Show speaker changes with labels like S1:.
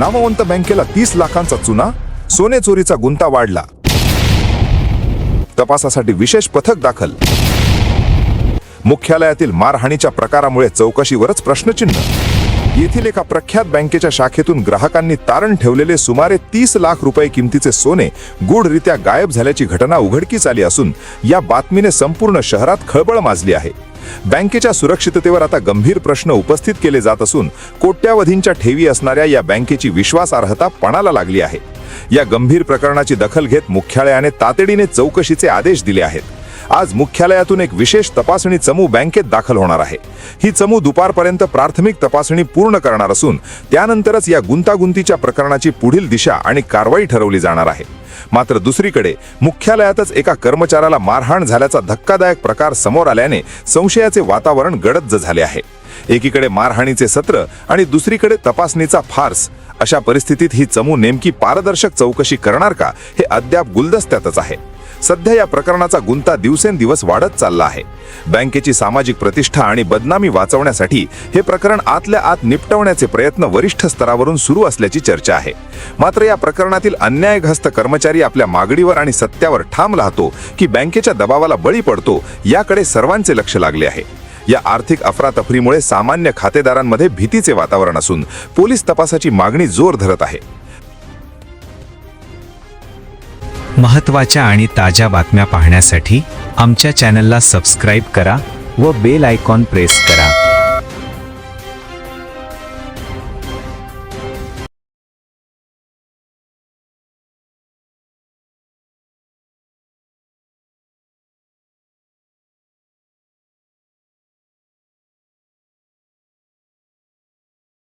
S1: नामवंत बँकेला तीस लाखांचा चुना सोने चोरीचा गुंता वाढला. तपासासाठी विशेष पथक दाखल. मुख्यालयातील मारहाणीच्या प्रकारामुळे चौकशीवरच प्रश्नचिन्ह. येथील एका प्रख्यात बँकेच्या शाखेतून ग्राहकांनी तारण ठेवलेले सुमारे तीस लाख रुपये किमतीचे सोने गूढरित्या गायब झाल्याची घटना उघडकीस आली असून या बातमीने संपूर्ण शहरात खळबळ माजली आहे. बँकेच्या सुरक्षिततेवर आता गंभीर प्रश्न उपस्थित केले जात असून कोट्यावधींच्या ठेवी असणाऱ्या या बँकेची विश्वासार्हता पणाला लागली आहे. या गंभीर प्रकरणाची दखल घेत मुख्यालयाने तातडीने चौकशीचे आदेश दिले आहेत. आज मुख्यालयातून एक विशेष तपासणी चमू बँकेत दाखल होणार आहे. ही चमू दुपारपर्यंत प्राथमिक तपासणी पूर्ण करणार असून त्यानंतरच या गुंतागुंतीच्या प्रकरणाची पुढील दिशा आणि कारवाई ठरवली जाणार आहे. मात्र दुसरीकडे मुख्यालयातच एका कर्मचाऱ्याला मारहाण झाल्याचा धक्कादायक प्रकार समोर आल्याने संशयाचे वातावरण गडद झाले आहे. एकीकडे मारहाणीचे सत्र आणि दुसरीकडे तपासणीचा फार्स. अशा परिस्थितीत ही चमू नेमकी पारदर्शक चौकशी करणार का हे अद्याप गुलदस्त्यातच आहे. सध्या या प्रकरणाचा गुंता दिवसेंदिवस वाढत चालला आहे. बँकेची सामाजिक प्रतिष्ठा आणि बदनामी वाचवण्यासाठी हे प्रकरण आतल्या आत निपटवण्याचे प्रयत्न वरिष्ठ स्तरावरून सुरू असल्याची चर्चा आहे. मात्र या प्रकरणातील अन्यायग्रस्त कर्मचारी आपल्या मागणीवर आणि सत्यावर ठाम राहतो की बँकेच्या दबावाला बळी पडतो याकडे सर्वांचे लक्ष लागले आहे. या आर्थिक अफरातफरीमुळे सामान्य खातेदारांमध्ये भीतीचे वातावरण असून पोलीस तपासाची मागणी जोर धरत आहे.
S2: महत्त्वाच्या आणि ताज्या बातम्या पाहण्यासाठी आमच्या चॅनलला सबस्क्राईब करा व बेल आयकॉन प्रेस करा.